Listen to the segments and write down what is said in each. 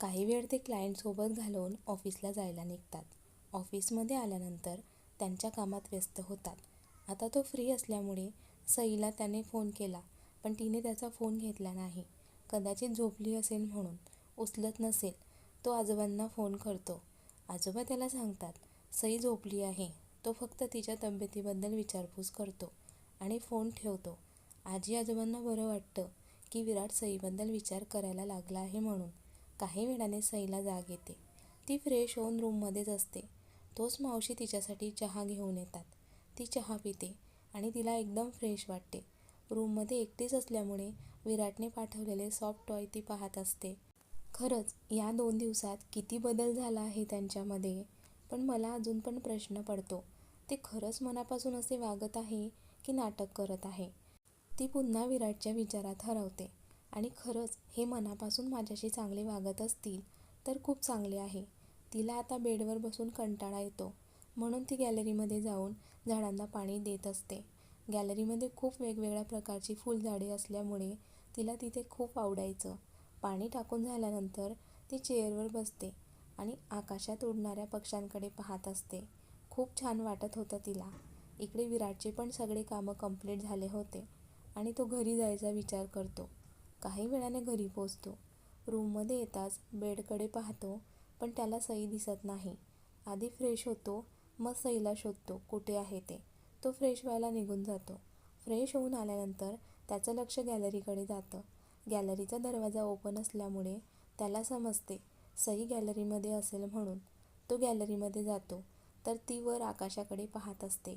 काही वेळ ते क्लायंटसोबत घालवून ऑफिसला जायला निघतात. ऑफिसमध्ये आल्यानंतर त्यांच्या कामात व्यस्त होतात. आता तो फ्री असल्यामुळे सईला त्याने फोन केला पण तिने त्याचा फोन घेतला नाही. कदाचित झोपली असेल म्हणून. उचलत नसेल. तो आजोबांना फोन करतो. आजोबा त्याला सांगतात, सई झोपली आहे. तो फक्त तिच्या तब्येतीबद्दल विचारपूस करतो आणि फोन ठेवतो. आजी आजोबांना बरं वाटतं की विराट सईबद्दल विचार करायला लागला आहे म्हणून. काही वेळाने सईला जाग येते. ती फ्रेश होऊन रूममध्येच असते. तोच मावशी तिच्यासाठी चहा घेऊन येतात. ती चहा पिते आणि तिला एकदम फ्रेश वाटते. रूममध्ये एकटीच असल्यामुळे विराटने पाठवलेले सॉफ्ट टॉय ती पाहत असते. खरंच या दोन दिवसात किती बदल झाला आहे त्यांच्यामध्ये. पण मला अजून पण प्रश्न पडतो, ते खरंच मनापासून असे वागत आहे की नाटक करत आहे? ती पुन्हा विराटच्या विचारात हरवते. आणि खरंच हे मनापासून माझ्याशी चांगले वागत असतील तर खूप चांगले आहे. तिला आता बेडवर बसून कंटाळा येतो म्हणून ती गॅलरीमध्ये जाऊन झाडांना पाणी देत असते. गॅलरीमध्ये खूप वेगवेगळ्या प्रकारची फुलझाडे असल्यामुळे तिला तिथे खूप आवडायचं. पाणी टाकून झाल्यानंतर ती चेअरवर बसते आणि आकाशात उडणाऱ्या पक्ष्यांकडे पाहत असते. खूप छान वाटत होतं तिला. इकडे विराटचे पण सगळे कामं कंप्लीट झाले होते आणि तो घरी जायचा विचार करतो. काही वेळाने घरी पोहोचतो. रूममध्ये येताच बेडकडे पाहतो पण त्याला सई दिसत नाही. आधी फ्रेश होतो मग सईला शोधतो कुठे आहे ते. तो फ्रेश व्हायला निघून जातो. फ्रेश होऊन आल्यानंतर त्याचं लक्ष गॅलरीकडे जातं. गॅलरीचा दरवाजा ओपन असल्यामुळे त्याला समजते सई गॅलरीमध्ये असेल म्हणून. तो गॅलरीमध्ये जातो तर ती वर आकाशाकडे पाहत असते.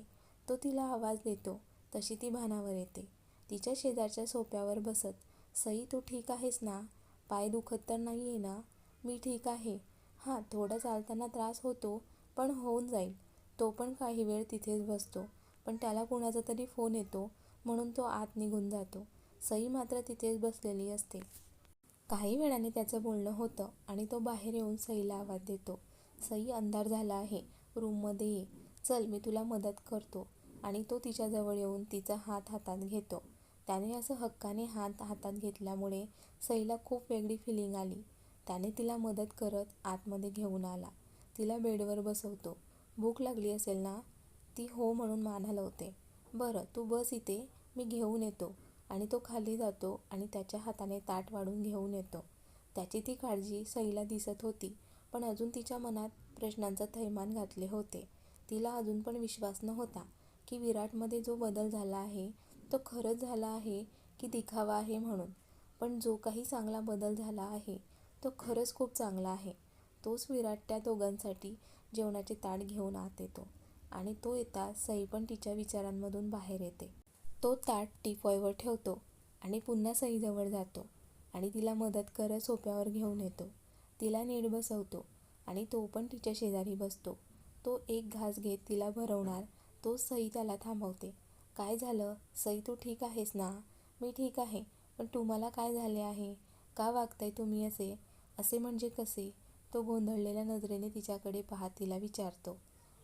तो तिला आवाज देतो तशी ती भानावर येते. तिच्या शेजारच्या सोप्यावर बसत, सई तू ठीक आहेस ना? पाय दुखत तर नाही आहे ना? मी ठीक आहे. हां थोडा चालताना त्रास होतो पण होऊन जाईल. तो पण काही वेळ तिथेच बसतो पण त्याला कुणाचा तरी फोन येतो म्हणून तो आत निघून जातो. सई मात्र तिथेच बसलेली असते. काही वेळाने त्याचं बोलणं होतं आणि तो बाहेर येऊन सईला आवाज देतो, सई अंधार झाला आहे. रूममध्ये ये. चल मी तुला मदत करतो आणि तो तिच्याजवळ येऊन तिचा हात हातात घेतो. त्याने असं हक्काने हात हातात घेतल्यामुळे सईला खूप वेगळी फिलिंग आली. त्याने तिला मदत करत आतमध्ये घेऊन आला. तिला बेडवर बसवतो. भूक लागली असेल ना? ती हो म्हणून मान हलवते. बरं तू बस इथे मी घेऊन येतो आणि तो खाली जातो आणि त्याच्या हाताने ताट वाढून घेऊन येतो. त्याची ती काळजी सईला दिसत होती पण अजून तिच्या मनात प्रश्नांचं थैमान घातले होते. तिला अजून पण विश्वास नव्हता की विराटमध्ये जो बदल झाला आहे तो खरंच झाला आहे की दिखावा आहे म्हणून. पण जो काही चांगला बदल झाला आहे तो खरंच खूप चांगला आहे. तोच विराट त्या दोघांसाठी जेवणाचे ताट घेऊन आत येतो आणि तो येता सई पण तिच्या विचारांमधून बाहेर येते. तो ताट टिपॉयवर ठेवतो आणि पुन्हा सईजवळ जातो आणि तिला मदत करत सोप्यावर घेऊन येतो. तिला नीट बसवतो आणि तो पण तिच्या शेजारी बसतो. तो एक घास घेत तिला भरवणार तो सई त्याला थांबवते. काय झालं? सई तू ठीक आहेस ना? मी ठीक आहे. पण तुम्हाला काय झाले आहे? का वागताय तुम्ही असे? असे म्हणजे कसे? तो गोंधळलेल्या नजरेने तिच्याकडे पाहत तिला विचारतो.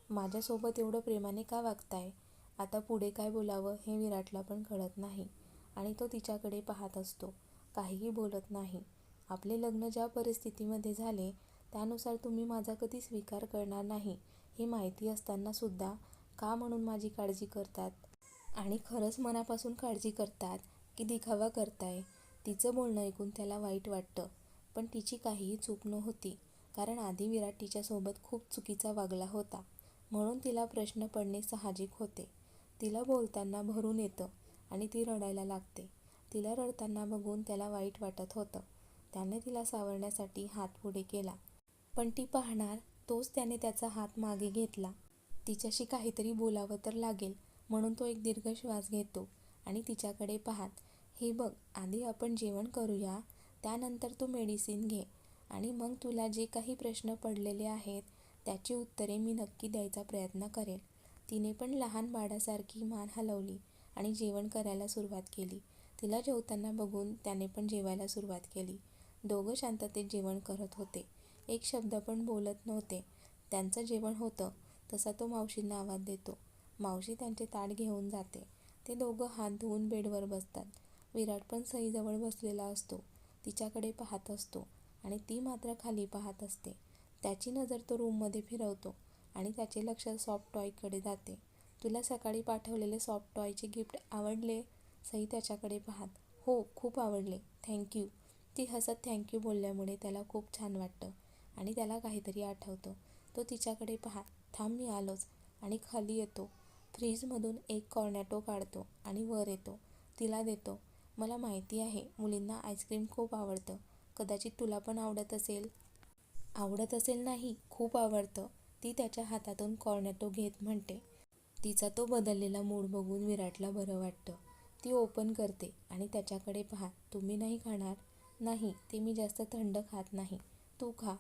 माझ्यासोबत एवढं प्रेमाने का वागताय? आता पुढे काय बोलावं हे विराटला पण कळत नाही आणि तो तिच्याकडे पाहत असतो. काहीही बोलत नाही. आपले लग्न ज्या परिस्थितीमध्ये झाले त्यानुसार तुम्ही माझा कधी स्वीकार करणार नाही हे माहिती असताना सुद्धा का म्हणून माझी काळजी करतात? आणि खरंच मनापासून काळजी करतात की दिखावा करताय? तिचं बोलणं ऐकून त्याला वाईट वाटतं. पण तिची काहीही चूक नव्हती कारण आधी विराट तिच्यासोबत खूप चुकीचा वागला होता म्हणून तिला प्रश्न पडणे साहजिक होते. तिला बोलताना भरून येतं आणि ती रडायला लागते. तिला रडताना बघून त्याला वाईट वाटत होतं. त्याने तिला सावरण्यासाठी हात पुढे केला. पण ती पाहणार तोच त्याने त्याचा हात मागे घेतला. तिच्याशी काहीतरी बोलावं तर लागेल म्हणून तो एक दीर्घ श्वास घेतो आणि तिच्याकडे पाहत, हे बघ आधी आपण जेवण करूया त्यानंतर तू मेडिसिन घे आणि मग तुला जे काही प्रश्न पडलेले आहेत त्याची उत्तरे मी नक्की द्यायचा प्रयत्न करेन. तिने पण लहान बाळासारखी मान हलवली आणि जेवण करायला सुरुवात केली. तिला जेवताना बघून त्याने पण जेवायला सुरुवात केली. दोघं शांततेत जेवण करत होते. एक शब्द पण बोलत नव्हते. त्यांचं जेवण होतं तसा तो मावशींना आवाज देतो. मावशी त्यांचे ताट घेऊन जाते. ते दोघं हात धुवून बेडवर बसतात. विराट पण सईजवळ बसलेला असतो. तिच्याकडे पाहत असतो. आणि ती मात्र खाली पाहत असते त्याची नजर तो रूममध्ये फिरवतो आणि त्याचे लक्ष सॉफ्ट टॉयकडे जाते तुला सकाळी पाठवलेले सॉफ्ट टॉयचे गिफ्ट आवडले सई त्याच्याकडे पाहत हो खूप आवडले थँक्यू ती हसत थँक्यू बोलल्यामुळे त्याला खूप छान वाटतं आणि त्याला काहीतरी आठवतं तो तिच्याकडे पाहत थांब मी आलोच आणि खाली येतो फ्रीजमधून एक कॉर्नॅटो काढतो आणि वर येतो. तिला देतो. मला माहिती आहे मुलींना आईस्क्रीम खूप आवडतं. कदाचित तुला पण आवडत असेल. आवडत असेल नाही खूप आवडतं. ती त्याच्या हातातून कॉर्नेटो घेत म्हणते. तिचा तो बदललेला मूड बघून विराटला बरं वाटतं. ती ओपन करते आणि त्याच्याकडे पहा तुम्ही नाही खाणार? नाही ते मी जास्त थंड खात नाही. तू खा.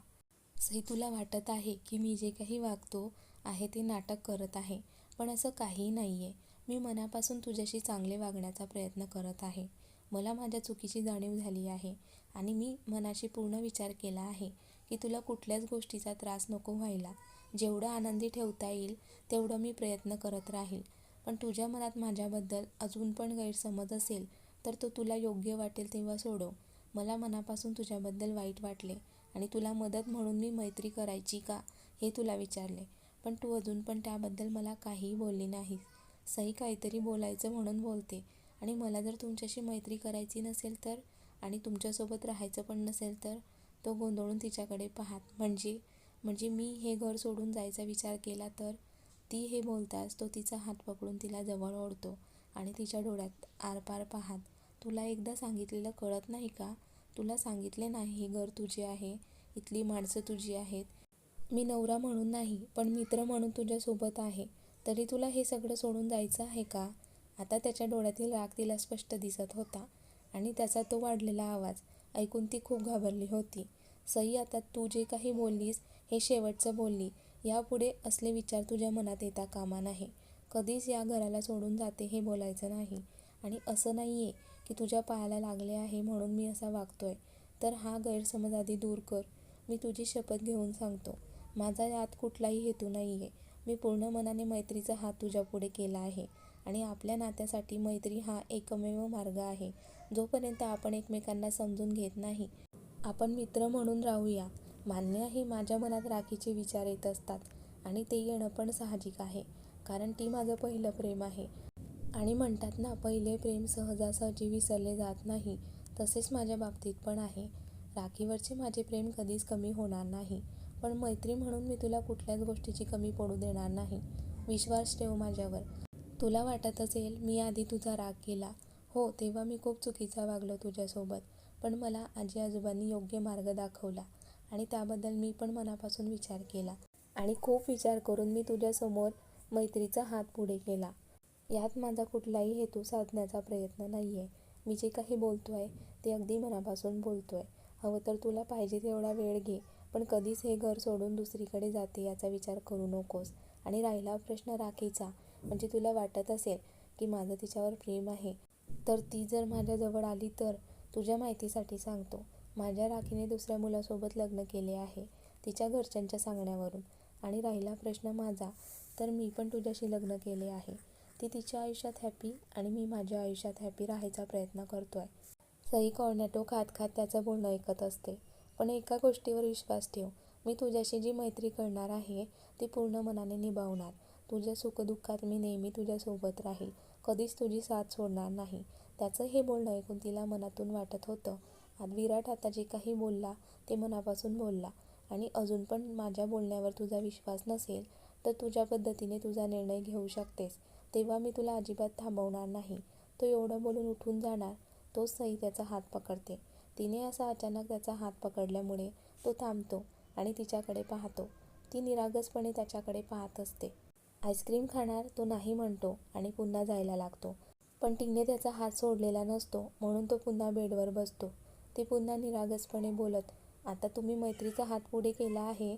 सई तुला वाटत आहे की मी जे काही वागतो आहे ते नाटक करत आहे. पण असं काहीही नाही आहे मी मनापासून तुझ्याशी चांगले वागण्याचा प्रयत्न करत आहे. मला माझ्या चुकीची जाणीव झाली आहे आणि मी मनाशी पूर्ण विचार केला आहे की तुला कुठल्याच गोष्टीचा त्रास नको व्हायला. जेवढं आनंदी ठेवता येईल तेवढं मी प्रयत्न करत राहील. पण तुझ्या मनात माझ्याबद्दल अजून पण गैरसमज असेल तर तो तुला योग्य वाटेल तेव्हा सोडव. मला मनापासून तुझ्याबद्दल वाईट वाटले आणि तुला मदत म्हणून मी मैत्री करायची का हे तुला विचारले. पण तू अजून पण त्याबद्दल मला काहीही बोलली नाहीस. सई काहीतरी बोलायचं म्हणून बोलते. आणि मला जर तुमच्याशी मैत्री करायची नसेल तर आणि तुमच्यासोबत राहायचं पण नसेल तर तो गोंधळून तिच्याकडे पाहात. म्हणजे म्हणजे मी हे घर सोडून जायचा विचार केला तर ती हे बोलताच तो तिचा हात पकडून तिला जवळ ओढतो आणि तिच्या डोळ्यात आरपार पाहात. तुला एकदा सांगितलेलं कळत नाही का? तुला सांगितले नाही हे घर तुझे आहे. इथली माणसं तुझी आहेत. मी नवरा म्हणून नाही पण मित्र म्हणून तुझ्यासोबत आहे. तरी तुला हे सगळं सोडून जायचं आहे का? आता त्याच्या डोळ्यातील राग तिला स्पष्ट दिसत होता आणि त्याचा तो वाढलेला आवाज ऐकून ती खूप घाबरली होती. सई आता तू जे काही बोललीस हे शेवटचं बोलली. यापुढे असले विचार तुझ्या मनात येता कामा नाही कधीच या घराला सोडून जाते हे बोलायचं नाही. आणि असं नाही आहे की तुझ्या पायाला लागले आहे म्हणून मी असा वागतोय. तर हा गैरसमज आधी दूर कर. मी तुझी शपथ घेऊन सांगतो. माझा यात कुठलाही हेतू नाही आहे मी पूर्ण मनाने मैत्रीचा हात तुझ्यापुढे केला आहे आणि आपल्या नात्यासाठी मैत्री हा एकमेव मार्ग आहे. जोपर्यंत आपण एकमेकांना समजून घेत नाही आपण मित्र म्हणून राहूया. मान्य हे माझ्या मनात राखीचे विचार येत असतात आणि ते येणं पण साहजिक आहे कारण ती माझं पहिलं प्रेम आहे. आणि म्हणतात ना पहिले प्रेम सहजासहजी विसरले जात नाही तसेच माझ्या बाबतीत पण आहे. राखीवरचे माझे प्रेम कधीच कमी होणार नाही. पण मैत्री म्हणून मी तुला कुठल्याच गोष्टीची कमी पडू देणार नाही. विश्वास ठेव माझ्यावर. तुला वाटत असेल मी आधी तुझा राग केला. हो तेव्हा मी खूप चुकीचा वागलो तुझ्यासोबत. पण मला आजी आजोबांनी योग्य मार्ग दाखवला आणि त्याबद्दल मी पण मनापासून विचार केला. आणि खूप विचार करून मी तुझ्यासमोर मैत्रीचा हात पुढे केला. यात माझा कुठलाही हेतू साधण्याचा प्रयत्न नाही आहे मी जे काही बोलतो आहे ते अगदी मनापासून बोलतो आहे हवं तर तुला पाहिजे तेवढा वेळ घे. पण कधीच हे घर सोडून दुसरीकडे जाते याचा विचार करू नकोस. आणि राहिला प्रश्न राखीचा. म्हणजे तुला वाटत असेल की माझं तिच्यावर प्रेम आहे. तर ती जर माझ्याजवळ आली तर तुझ्या माहितीसाठी सांगतो. माझ्या राखीने दुसऱ्या मुलासोबत लग्न केले आहे. तिच्या घरच्यांच्या सांगण्यावरून. आणि राहिला प्रश्न माझा. तर मी पण तुझ्याशी लग्न केले आहे. ती तिच्या आयुष्यात हॅपी आणि मी माझ्या आयुष्यात हॅपी राहायचा प्रयत्न करतो आहे सई कॉर्नॅटो खात खात त्याचं बोलणं ऐकत असते. पण एका गोष्टीवर विश्वास ठेव. मी तुझ्याशी जी मैत्री करणार आहे ती पूर्ण मनाने निभावणार. तुझ्या सुखदुःखात मी नेहमी तुझ्यासोबत राहील. कधीच तुझी साथ सोडणार नाही. त्याचं हे बोलणं ऐकून तिला मनातून वाटत होतं. आज विराट आता जे काही बोलला ते मनापासून बोलला. आणि अजून पण माझ्या बोलण्यावर तुझा विश्वास नसेल तर तुझ्या पद्धतीने तुझा निर्णय घेऊ शकतेस. तेव्हा मी तुला अजिबात थांबवणार नाही. तो एवढं बोलून उठून जाणार. तोच सई त्याचा हात पकडते. तिने असा अचानक त्याचा हात पकडल्यामुळे तो थांबतो आणि तिच्याकडे पाहतो. ती निरागसपणे त्याच्याकडे पाहत असते. आईस्क्रीम खाणार तो नाही म्हणतो आणि पुन्हा जायला लागतो. पण तिने त्याचा हात सोडलेला नसतो म्हणून तो पुन्हा बेडवर बसतो. ती पुन्हा निरागसपणे बोलत आता तुम्ही मैत्रीचा हात पुढे केला आहे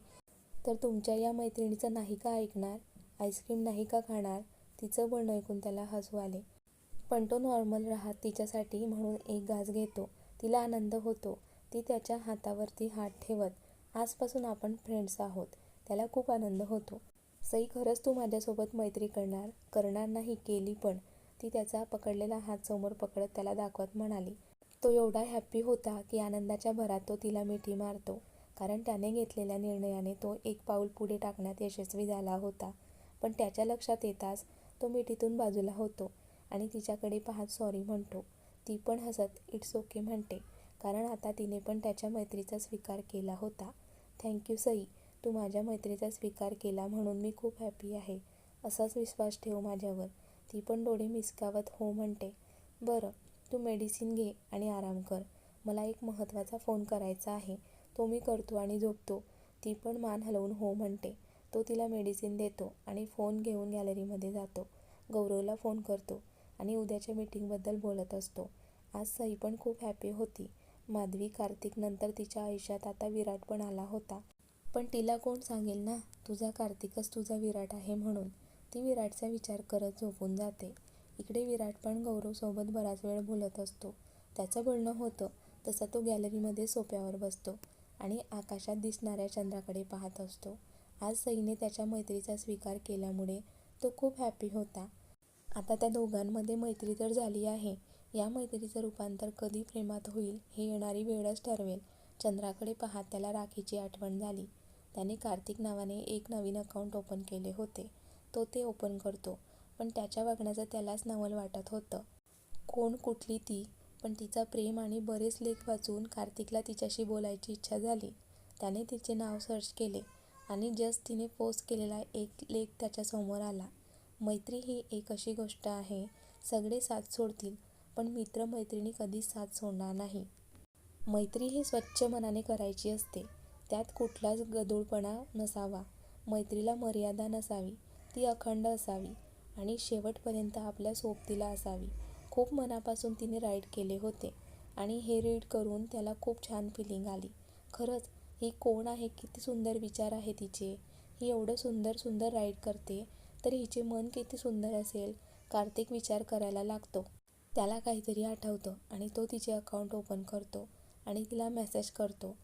तर तुमच्या या मैत्रिणीचं नाही का ऐकणार? आईस्क्रीम नाही का खाणार? तिचं बोलणं ऐकून त्याला हसू आले. पण तो नॉर्मल राहत तिच्यासाठी म्हणून एक घास घेतो. तिला आनंद होतो. ती त्याच्या हातावरती हात ठेवत आजपासून आपण फ्रेंड्स आहोत. त्याला खूप आनंद होतो. सई खरंच तू माझ्यासोबत मैत्री करणार करणार नाही केली पण. ती त्याचा पकडलेला हात समोर पकडत त्याला दाखवत म्हणाली तो एवढा हॅप्पी होता की आनंदाच्या भरात तो तिला मिठी मारतो. कारण त्याने घेतलेल्या निर्णयाने तो एक पाऊल पुढे टाकण्यात यशस्वी झाला होता. पण त्याच्या लक्षात येताच तो मिठीतून बाजूला होतो आणि तिच्याकडे पाहत सॉरी म्हणतो. ती पण हसत इट्स ओके म्हणते. कारण आता तिने पण त्याच्या मैत्रीचा स्वीकार केला होता. थँक्यू सई तू माझ्या मैत्रीचा स्वीकार केला म्हणून मी खूप हॅपी आहे. असाच विश्वास ठेव माझ्यावर. ती पण डोळे मिसकावत हो म्हणते. बरं तू मेडिसिन घे आणि आराम कर. मला एक महत्त्वाचा फोन करायचा आहे. तो मी करतो आणि झोपतो. ती पण मान हलवून हो म्हणते. तो तिला मेडिसिन देतो आणि फोन घेऊन गॅलरीमध्ये जातो. गौरवला फोन करतो. आणि उद्याच्या मीटिंगबद्दल बोलत असतो. आज सई पण खूप हॅपी होती. माधवी कार्तिक नंतर तिच्या आयुष्यात आता विराट पण आला होता. पण तिला कोण सांगेल ना? तुझा कार्तिकच तुझा विराट आहे म्हणून. ती विराटचा विचार करत झोपून जाते. इकडे विराट पण गौरवसोबत बराच वेळ बोलत असतो. त्याचं बोलणं होतं. तसा तो गॅलरीमध्ये सोप्यावर बसतो आणि आकाशात दिसणाऱ्या चंद्राकडे पाहत असतो. आज सईने त्याच्या मैत्रीचा स्वीकार केल्यामुळे तो खूप हॅपी होता. आता त्या दोघांमध्ये मैत्री तर झाली आहे. या मैत्रीचं रूपांतर कधी प्रेमात होईल हे येणारी वेळच ठरवेल. चंद्राकडे पाहत त्याला राखीची आठवण झाली. त्याने कार्तिक नावाने एक नवीन अकाउंट ओपन केले होते. तो ते ओपन करतो पण त्याच्या वागण्याचं त्यालाच नवल वाटत होतं. कोण कुठली ती पण तिचा प्रेम आणि बरेच लेख वाचून कार्तिकला तिच्याशी बोलायची इच्छा झाली. त्याने तिचे नाव सर्च केले आणि जस्ट तिने पोस्ट केलेला एक लेख त्याच्यासमोर आला. मैत्री ही एक अशी गोष्ट आहे सगळे साथ सोडतील पण मित्र मैत्रिणी कधीच साथ सोडणार नाही. मैत्री ही स्वच्छ मनाने करायची असते त्यात कुठलाच गदूळपणा नसावा. मैत्रीला मर्यादा नसावी ती अखंड असावी आणि शेवटपर्यंत आपल्या सोबतीला असावी. खूप मनापासून तिने राईड केले होते आणि हे रीड करून त्याला खूप छान फिलिंग आली. खरंच ही कोण आहे किती सुंदर विचार आहे तिचे. ही एवढं सुंदर सुंदर राईड करते तर हिचे मन किती सुंदर असेल कार्तिक विचार करायला लागतो. त्याला काहीतरी आठवतं आणि तो तिचे अकाउंट ओपन करतो आणि तिला मेसेज करतो.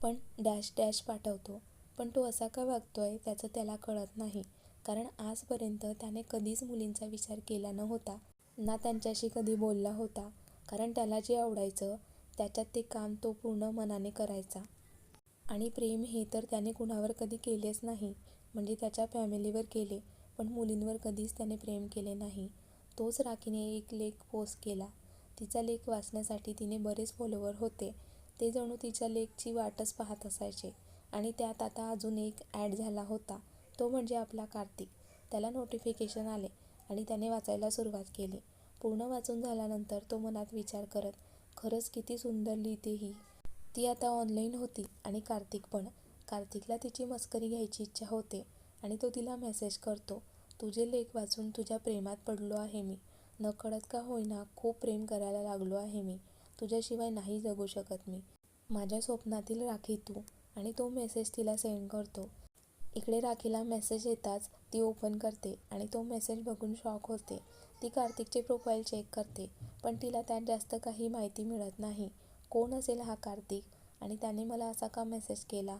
पण डॅश डॅश पाठवतो. पण तो असा का वागतोय त्याचं त्याला कळत नाही. कारण आजपर्यंत त्याने कधीच मुलींचा विचार केला नव्हता. ना त्यांच्याशी कधी बोलला होता. कारण त्याला जे आवडायचं त्याच्यात ते काम तो पूर्ण मनाने करायचा. आणि प्रेम हे तर त्याने कुणावर कधी केलेच नाही. म्हणजे त्याच्या फॅमिलीवर केले. पण मुलींवर कधीच त्याने प्रेम केले नाही. तोच राखीने एक लेख पोस्ट केला. तिचा लेख वाचण्यासाठी तिने बरेच फॉलोवर होते. ते जणू तिच्या लेखची वाटच पाहत असायचे. आणि त्यात आता अजून एक ॲड झाला होता. तो म्हणजे आपला कार्तिक. त्याला नोटिफिकेशन आले आणि त्याने वाचायला सुरुवात केली. पूर्ण वाचून झाल्यानंतर तो मनात विचार करत खरंच किती सुंदर लिहिते ही. ती आता ऑनलाईन होती आणि कार्तिक पण. कार्तिकला तिची मस्करी घ्यायची इच्छा होते. आणि तो तिला मेसेज करतो तुझे लेख वाचून तुझ्या प्रेमात पडलो आहे मी. नकळत का होईना खूप प्रेम करायला लागलो आहे मी. तुझ्याशिवाय नाही जगू शकत मी. माझ्या स्वप्नातील राखी तू. आणि तो मेसेज तिला सेंड करतो. इकडे राखीला मेसेज येताच ती ओपन करते आणि तो मेसेज बघून शॉक होते. ती कार्तिकचे प्रोफाईल चेक करते पण तिला त्यात जास्त काही माहिती मिळत नाही. कोण असेल हा कार्तिक? आणि त्याने मला असा का मेसेज केला?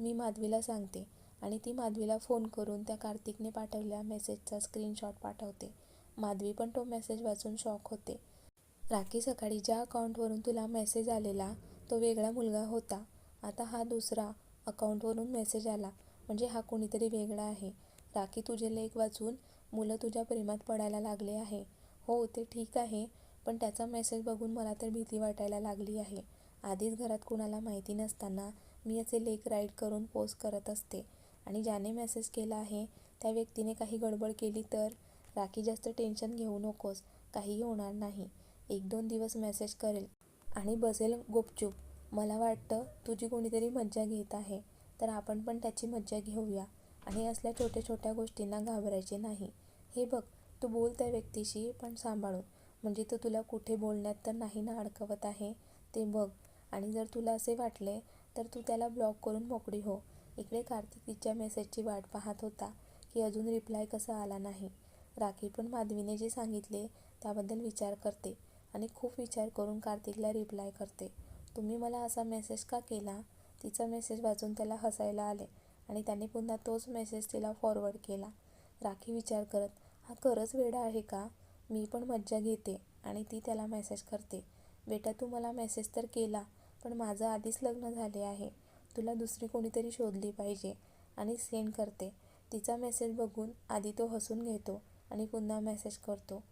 मी माधवीला सांगते. आणि ती माधवीला फोन करून त्या कार्तिकने पाठवलेल्या मेसेजचा स्क्रीनशॉट पाठवते. माधवी पण तो मेसेज वाचून शॉक होते. राखी सकाळी ज्या अकाउंटवरून तुला मेसेज आलेला तो वेगळा मुलगा होता. आता हा दुसरा अकाउंटवरून मेसेज आला. म्हणजे हा कोणीतरी वेगळा आहे. राखी तुझे लेख वाचून मुलं तुझ्या प्रेमात पडायला लागले आहे. हो ते ठीक आहे पण त्याचा मेसेज बघून मला तर भीती वाटायला लागली आहे. आधीच घरात कुणाला माहिती नसताना मी असे लेख राईट करून पोस्ट करत असते. आणि ज्याने मेसेज केला आहे त्या व्यक्तीने काही गडबड केली तर? राखी जास्त टेन्शन घेऊ नकोस. काहीही होणार नाही. एक दोन दिवस मेसेज करेल. आणि बसेल गुपचूप. मला वाटतं तुझी कोणीतरी मज्जा घेत आहे. तर आपण पण त्याची मज्जा घेऊया. आणि असल्या छोट्या छोट्या गोष्टींना घाबरायचे नाही. हे बघ तू बोल त्या व्यक्तीशी पण सांभाळून. म्हणजे तो तुला कुठे बोलण्यात तर नाही ना अडकवत आहे? ते बघ. आणि जर तुला असे वाटले तर तू त्याला ब्लॉक करून मोकळी हो. इकडे कार्तिक तिच्या मेसेजची वाट पाहत होता की अजून रिप्लाय कसा आला नाही. राखी पण माधवीने जे सांगितले त्याबद्दल विचार करते आणि खूप विचार करून कार्तिकला रिप्लाय करते. तुम्ही मला असा मेसेज का केला तिचा मेसेज वाचून त्याला हसायला आले आणि त्याने पुन्हा तोच मेसेज तिला फॉरवर्ड केला. राखी विचार करत हा खरंच वेडा आहे का? मी पण मज्जा घेते आणि ती त्याला मेसेज करते. बेटा तू मला मेसेज तर केला पण माझं आधीच लग्न झाले आहे. तुला दुसरी कोणीतरी शोधली पाहिजे आणि सेंड करते. तिचा मेसेज बघून आधी तो हसून घेतो आणि पुन्हा मेसेज करतो.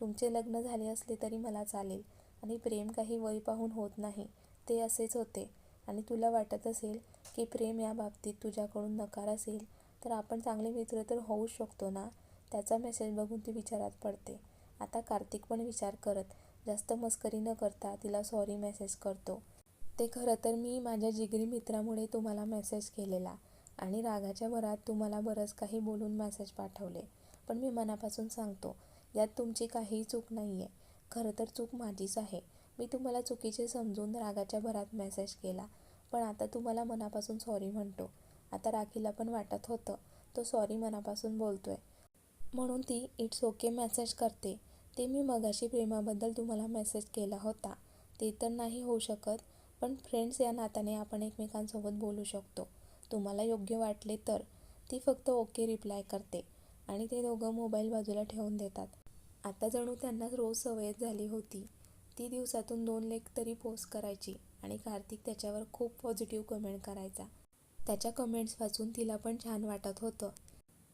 तुमचे लग्न झाले असले तरी मला चालेल आणि प्रेम काही वय पाहून होत नाही. ते असेच होते. आणि तुला वाटत असेल की प्रेम या बाबतीत तुझ्याकडून नकार असेल तर आपण चांगले मित्र तर होऊच शकतो ना? त्याचा मेसेज बघून ती विचारात पडते. आता कार्तिक पण विचार करत जास्त मस्करी न करता तिला सॉरी मेसेज करतो. ते खरं तर मी माझ्या जिगरी मित्रामुळे तुम्हाला मेसेज केलेला आणि रागाच्या भरात तुम्हाला बरंच काही बोलून मेसेज पाठवले. पण मी मनापासून सांगतो यात तुमची काहीही चूक नाही आहे खरं तर चूक माझीच आहे. मी तुम्हाला चुकीचे समजून रागाच्या भरात मेसेज केला. पण आता तुम्हाला मनापासून सॉरी म्हणतो. आता राखीला पण वाटत होतं. तो सॉरी मनापासून बोलतोय. म्हणून ती इट्स ओके मेसेज करते. ते मी मगाशी प्रेमाबद्दल तुम्हाला मेसेज केला होता. ते तर नाही होऊ शकत. पण फ्रेंड्स या नात्याने आपण एकमेकांसोबत बोलू शकतो. तुम्हाला योग्य वाटले तर ती फक्त ओके रिप्लाय करते आणि ते दोघं मोबाईल बाजूला ठेवून देतात. आता जणू त्यांना रोज सवयच झाली होती. ती दिवसातून दोन लेख तरी पोस्ट करायची आणि कार्तिक त्याच्यावर खूप पॉझिटिव्ह कमेंट करायचा. त्याच्या कमेंट्स वाचून तिला पण छान वाटत होतं.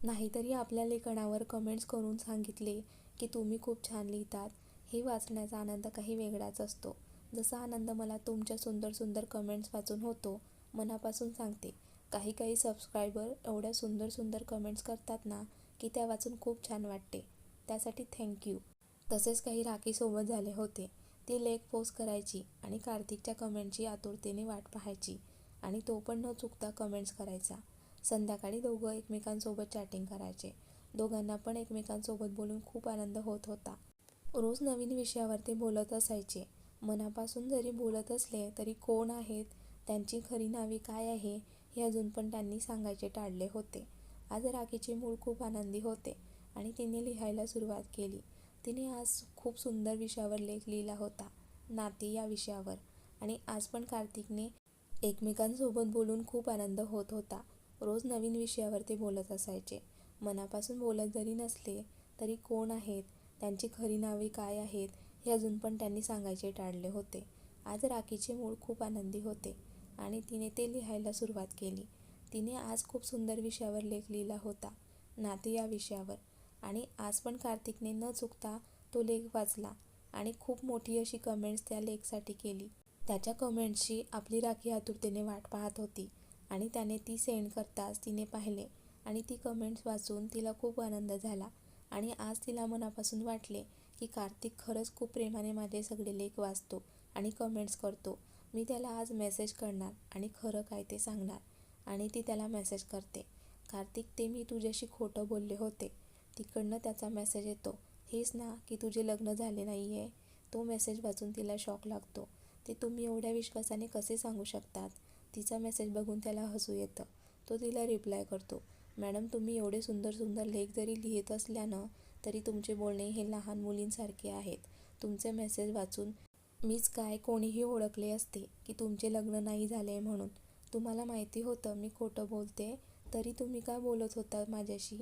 नाहीतरी आपल्या लेखनावर कमेंट्स करून सांगितले की तुम्ही खूप छान लिहितात. हे वाचण्याचा आनंद काही वेगळाच असतो. जसा आनंद मला तुमच्या सुंदर सुंदर कमेंट्स वाचून होतो मनापासून सांगते. काही काही सबस्क्रायबर एवढ्या सुंदर सुंदर कमेंट्स करतात ना की त्या वाचून खूप छान वाटते. त्यासाठी थँक्यू तसेच काही राखीसोबत झाले होते. ती लेख पोस्ट करायची आणि कार्तिकच्या कमेंटची आतुरतेने वाट पाहायची आणि तो पण न चुकता कमेंट्स करायचा. संध्याकाळी दोघं एकमेकांसोबत चॅटिंग करायचे. दोघांना पण एकमेकांसोबत बोलून खूप आनंद होत होता. रोज नवीन विषयावरती बोलत असायचे. मनापासून जरी बोलत असले तरी कोण आहेत? त्यांची खरी नावे काय आहे? हे अजून पण त्यांनी सांगायचे टाळले होते. आज राखीचे मूळ खूप आनंदी होते आणि तिने लिहायला सुरुवात केली. तिने आज खूप सुंदर विषयावर लेख लिहिला होता नाते या विषयावर. आणि आज पण कार्तिकने एकमेकांसोबत बोलून खूप आनंद होत होता. रोज नवीन विषयावर ते बोलत असायचे. मनापासून बोलत जरी नसले तरी कोण आहेत? त्यांची खरी नावे काय आहेत? हे अजून पण त्यांनी सांगायचे टाळले होते. आज राखीचे मूळ खूप आनंदी होते आणि तिने ते लिहायला सुरुवात केली. तिने आज खूप सुंदर विषयावर लेख लिहिला होता नाते या विषयावर. आणि आज पण कार्तिकने न चुकता तो लेख वाचला आणि खूप मोठी अशी कमेंट्स त्या लेखसाठी केली. त्याच्या कमेंट्सची आपली राखी आतुरतेने वाट पाहत होती आणि त्याने ती सेंड करताच तिने पाहिले आणि ती कमेंट्स वाचून तिला खूप आनंद झाला आणि आज तिला मनापासून वाटले की कार्तिक खरंच खूप प्रेमाने माझे सगळे लेख वाचतो आणि कमेंट्स करतो. मी त्याला आज मेसेज करणार आणि खरं काय ते सांगणार आणि ती त्याला मेसेज करते. कार्तिक ते मी तुझ्याशी खोटं बोलले होते. तिकडनं त्याचा मेसेज येतो. हेच ना की तुझे लग्न झाले नाही आहे तो मेसेज वाचून तिला शॉक लागतो. ते तुम्ही एवढ्या विश्वासाने कसे सांगू शकतात? तिचा मेसेज बघून त्याला हसू येतं. तो तिला रिप्लाय करतो. मॅडम तुम्ही एवढे सुंदर सुंदर लेख जरी लिहित असल्यानं तरी तुमचे बोलणे हे लहान मुलींसारखे आहेत. तुमचे मेसेज वाचून मीच काय कोणीही ओळखले असते की तुमचे लग्न नाही झाले म्हणून. तुम्हाला माहिती होतं मी खोटं बोलते तरी तुम्ही का बोलत होता माझ्याशी?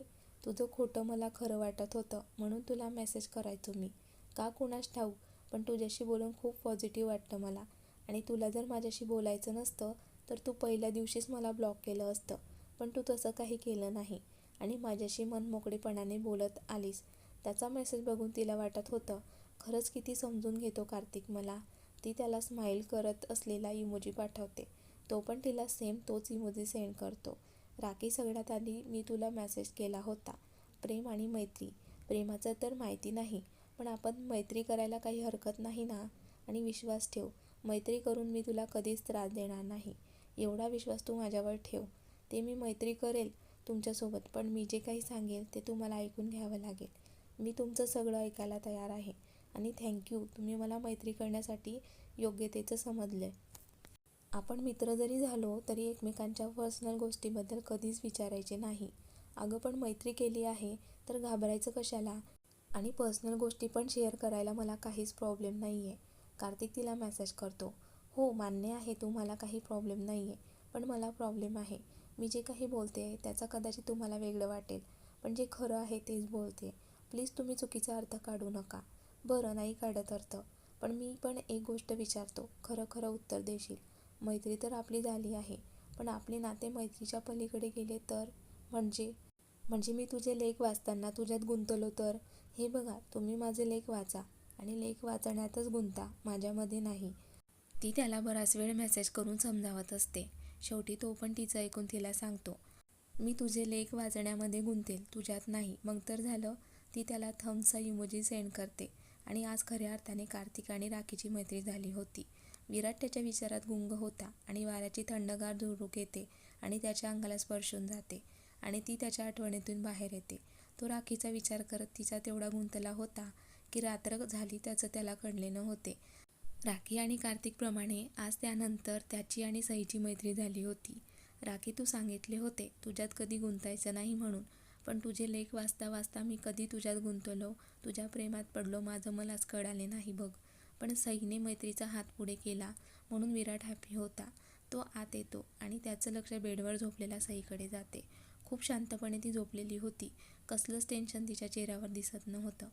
तुझं खोटं मला खरं वाटत होतं म्हणून तुला मेसेज करायचो मी. का कुणास ठाऊक पण तुझ्याशी बोलून खूप पॉझिटिव्ह वाटतं मला. आणि तुला जर माझ्याशी बोलायचं नसतं तर तू पहिल्या दिवशीच मला ब्लॉक केलं असतं. पण तू तसं काही केलं नाही. आणि माझ्याशी मनमोकळेपणाने बोलत आलीस. त्याचा मेसेज बघून तिला वाटत होतं खरंच किती समजून घेतो कार्तिक मला. ती त्याला स्माईल करत असलेला इमोजी पाठवते. तो पण तिला सेम तोच इमोजी सेंड करतो. राखी सगळ्यात आधी मी तुला मेसेज केला होता प्रेम आणि मैत्री. प्रेमाचं तर माहिती नाही पण आपण मैत्री करायला काही हरकत नाही ना? आणि विश्वास ठेव मैत्री करून मी तुला कधीच त्रास देणार नाही. एवढा विश्वास तू माझ्यावर ठेव. ते मी मैत्री करेल तुमच्यासोबत पण मी जे काही सांगेल ते तुम्हाला ऐकून घ्यावं लागेल. मी तुमचं सगळं ऐकायला तयार आहे आणि थँक्यू तुम्ही मला मैत्री करण्यासाठी योग्यतेचं समजलं आपण मित्र जरी झालो तरी एकमेकांच्या पर्सनल गोष्टीबद्दल कधीच विचारायचे नाही. अगं पण मैत्री केली आहे तर घाबरायचं कशाला? आणि पर्सनल गोष्टी पण शेअर करायला मला काहीच प्रॉब्लेम नाही आहे कार्तिक तिला मेसेज करतो. हो मान्य आहे तुम्हाला काही प्रॉब्लेम नाही आहे पण मला प्रॉब्लेम आहे. मी जे काही बोलते त्याचा कदाचित तुम्हाला वेगळं वाटेल. पण जे खरं आहे तेच बोलते. प्लीज तुम्ही चुकीचा अर्थ काढू नका. बरं नाही काढत अर्थ. पण मी पण एक गोष्ट विचारतो. खरं खरं उत्तर देशील. मैत्री तर आपली झाली आहे. पण आपले नाते मैत्रीच्या पलीकडे गेले तर? म्हणजे? म्हणजे मी तुझे लेख वाचताना तुझ्यात गुंतलो तर? हे बघा तुम्ही माझे लेख वाचा. आणि लेख वाचण्यातच गुंता. माझ्यामध्ये नाही. ती त्याला बराच वेळ मेसेज करून समजावत असते. शेवटी तो पण तिचं ऐकून तिला सांगतो मी तुझे लेख वाचण्यामध्ये गुंतेल तुझ्यात नाही. मग तर झालं ती त्याला थम्सचा इमोजी सेंड करते. आणि आज खऱ्या अर्थाने कार्तिक आणि राखीची मैत्री झाली होती. विराट त्याच्या विचारात गुंग होता आणि वाऱ्याची थंडगार झुळूक येते आणि त्याच्या अंगाला स्पर्शून जाते आणि ती त्याच्या आठवणीतून बाहेर येते. तो राखीचा विचार करत तिचा तेवढा गुंतला होता की रात्र झाली त्याचं त्याला कळले नव्हते. राखी आणि कार्तिकप्रमाणे आज त्यानंतर त्याची आणि सईची मैत्री झाली होती. राखी तू सांगितले होते तुझ्यात कधी गुंतायचं नाही म्हणून. पण तुझे लेख वाचता वाचता मी कधी तुझ्यात गुंतलो तुझ्या प्रेमात पडलो माझं मलाच कळाले नाही बघ. पण सईने मैत्रीचा हात पुढे केला म्हणून विराट हॅपी होता. तो आत येतो आणि त्याचं लक्ष बेडवर झोपलेल्या सईकडे जाते. खूप शांतपणे ती झोपलेली होती. कसलंच टेन्शन तिच्या चेहऱ्यावर दिसत नव्हतं.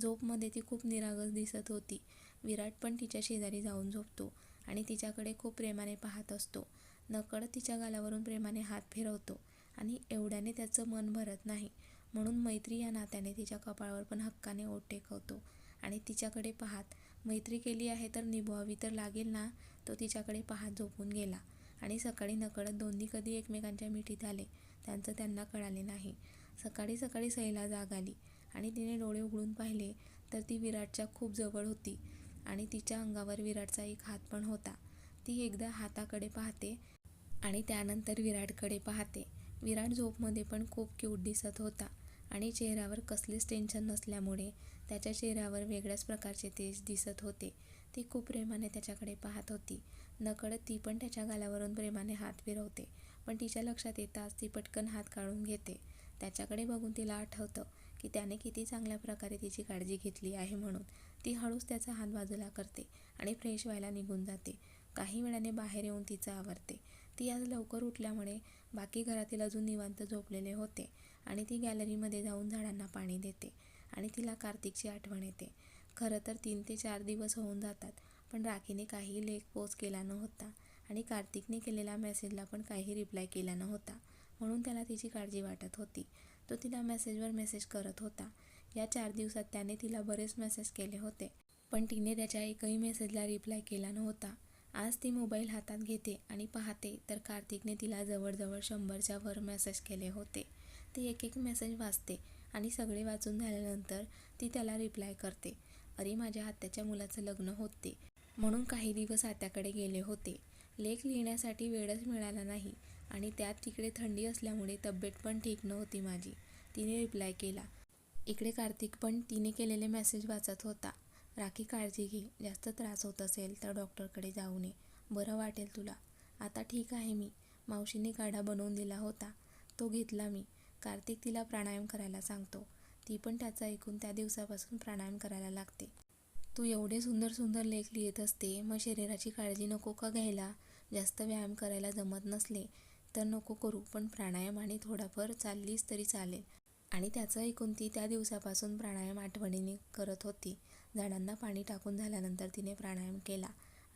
झोपमध्ये ती खूप निरागस दिसत होती. विराट पण तिच्या शेजारी जाऊन झोपतो आणि तिच्याकडे खूप प्रेमाने पाहत असतो. नकळत तिच्या गालावरून प्रेमाने हात फिरवतो आणि एवढ्याने त्याचं मन भरत नाही. म्हणून मैत्री या नात्याने तिच्या कपाळावर पण हक्काने ओठ टेकवतो आणि तिच्याकडे पाहत मैत्री केली आहे तर निभवावी तर लागेल ना? तो तिच्याकडे पाहत झोपून गेला आणि सकाळी नकळत दोन्ही कधी एकमेकांच्या मिठीत आले त्यांचं त्यांना कळाले नाही. सकाळी सकाळी सईला जाग आली आणि तिने डोळे उघडून पाहिले तर ती विराटच्या खूप जवळ होती. आणि तिच्या अंगावर विराटचा एक हात पण होता. ती एकदा हाताकडे पाहते आणि त्यानंतर विराटकडे पाहते. विराट झोपमध्ये पण खूप क्यूट दिसत होता आणि चेहऱ्यावर कसलेच टेन्शन नसल्यामुळे त्याच्या चेहऱ्यावर वेगळ्याच प्रकारचे तेज दिसत होते. ती खूप प्रेमाने त्याच्याकडे पाहत होती. नकळत ती पण त्याच्या गालावरून प्रेमाने हात फिरवते पण तिच्या लक्षात येताच ती पटकन हात काढून घेते. त्याच्याकडे बघून तिला आठवतं की त्याने किती चांगल्या प्रकारे तिची काळजी घेतली आहे म्हणून. ती हळूच त्याचा हात बाजूला करते आणि फ्रेश व्हायला निघून जाते. काही वेळाने बाहेर येऊन तिचं आवरते. ती आज लवकर उठल्यामुळे बाकी घरातील अजून निवांत झोपलेले होते आणि ती गॅलरीमध्ये जाऊन झाडांना पाणी देते आणि तिला कार्तिकची आठवण येते. खरं तर तीन ते चार दिवस होऊन जातात पण राखीने काही लेख पोस्ट केला नव्हता आणि कार्तिकने केलेल्या मेसेजला पण काही रिप्लाय केला नव्हता. म्हणून त्याला तिची काळजी वाटत होती. तो तिला मेसेजवर मेसेज करत होता. या चार दिवसात त्याने तिला बरेच मेसेज केले होते. पण तिने त्याच्या एकही मेसेजला रिप्लाय केला नव्हता. आज ती मोबाईल हातात घेते आणि पाहते तर कार्तिकने तिला जवळजवळ शंभरच्या वर मेसेज केले होते. ती एक एक मेसेज वाचते आणि सगळे वाचून झाल्यानंतर ती त्याला रिप्लाय करते. अरे माझ्या आत्याच्या मुलाचं लग्न होते. म्हणून काही दिवस आत्याकडे गेले होते. लेख लिहिण्यासाठी वेळच मिळाला नाही आणि त्यात तिकडे थंडी असल्यामुळे तब्येत पण ठीक नव्हती माझी. तिने रिप्लाय केला इकडे कार्तिक पण तिने केलेले मेसेज वाचत होता. राखी काळजी घे जास्त त्रास होत असेल तर डॉक्टरकडे जाऊ नये. बरं वाटेल तुला. आता ठीक आहे मी. मावशीने काढा बनवून दिला होता. तो घेतला मी. कार्तिक तिला प्राणायाम करायला सांगतो. ती पण त्याचं ऐकून त्या दिवसापासून प्राणायाम करायला लागते. तू एवढे सुंदर सुंदर लेख लिहित असते मग शरीराची काळजी नको का घ्यायला? जास्त व्यायाम करायला जमत नसले तर नको करू पण प्राणायाम आणि थोडाफार चाललीस तरी चालेल. आणि त्याचं ऐकून ती त्या दिवसापासून प्राणायाम आठवणीने करत होती. झाडांना पाणी टाकून झाल्यानंतर तिने प्राणायाम केला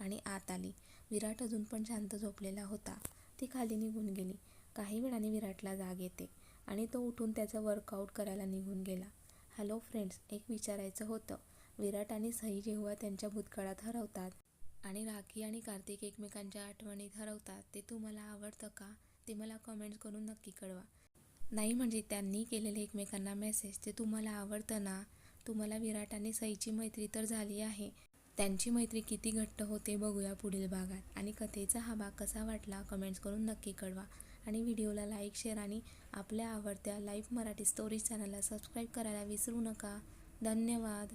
आणि आत आली. विराट अजून पण शांत झोपलेला होता. ती खाली निघून गेली. काही वेळाने विराटला जाग येते आणि तो उठून त्याचं वर्कआउट करायला निघून गेला. हॅलो फ्रेंड्स एक विचारायचं होतं. विराट आणि सई जेव्हा त्यांच्या भूतकाळात हरवतात आणि राखी आणि कार्तिक एकमेकांच्या आठवणीत हरवतात ते तुम्हाला आवडतं का? ते मला कमेंट्स करून नक्की कळवा. नाही म्हणजे त्यांनी केलेले एकमेकांना मेसेज ते तुम्हाला आवडतं ना? तुम्हाला विराट आणि सईची मैत्री तर झाली आहे. त्यांची मैत्री किती घट्ट होते बघूया पुढील भागात. आणि कथेचा हा भाग कसा वाटला कमेंट्स करून नक्की कळवा. आणि व्हिडिओला लाईक शेअर आणि आपल्या आवडत्या लाईव्ह मराठी स्टोरीज चॅनलला सबस्क्राईब करायला विसरू नका. धन्यवाद.